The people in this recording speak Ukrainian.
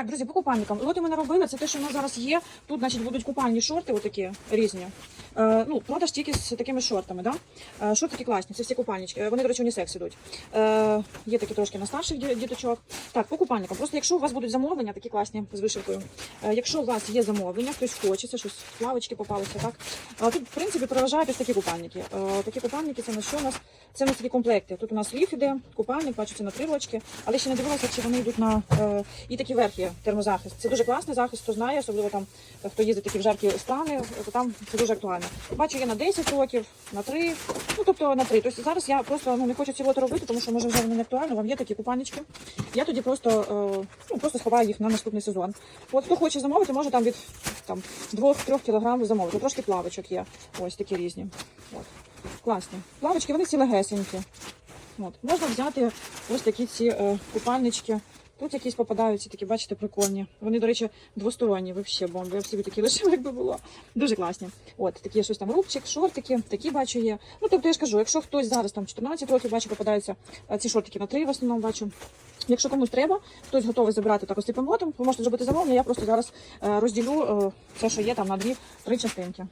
Так, друзі, по купальникам. Лоти ми не робили, це те, що в нас зараз є. Тут, значить, будуть купальні шорти, отакі різні. Е, ну, продаж тільки з такими шортами, да? Е, шортики класні, це всі купальнички. Е, Вони, до речі, унісекс ідуть. Є такі трошки на старших діточок. Так, по купальникам. Просто якщо у вас будуть замовлення, такі класні з вишивкою. Якщо у вас є замовлення, хтось хоче, це щось плавочки попалися, так? Тут, в принципі, переважають такі купальники. Такі купальники це на що у нас? Це у нас такі комплекти. Тут у нас ліф іде, купальник, це на три рочки, але ще не дивилася, чи вони йдуть на е, і такі верх є термозахист. Це дуже класний захист, хто знає, особливо там, хто їздить такі в жаркі страни, то там це дуже актуально. Бачу, є на 10 років, на 3, ну тобто на 3. Тобто зараз я просто ну, не хочу ці лоти робити, тому що може вже не актуально. Вам є такі купальнички. Я тоді просто, е, ну, просто сховаю їх на наступний сезон. От хто хоче замовити, може там від там, 2-3 кілограмів замовити. Трошки плавочок є. Ось такі різні. От. Класні. Плавочки, вони всі легесенькі. От. Можна взяти ось такі ці е, купальнички. Тут якісь попадаються, такі, бачите, прикольні. Вони, до речі, двосторонні, взагалі бомби. Я б собі такі лишила, якби було. Дуже класні. От, такі щось там рубчик, шортики, такі бачу є. Ну, тобто я ж кажу, якщо хтось зараз там 14 років бачу, попадаються е, ці шортики на 3 в основному бачу. Якщо комусь треба, хтось готовий забирати так ось типом лотом, ви можете зробити замовлення. Я просто зараз е, розділю е, все, що є там на дві-три частинки.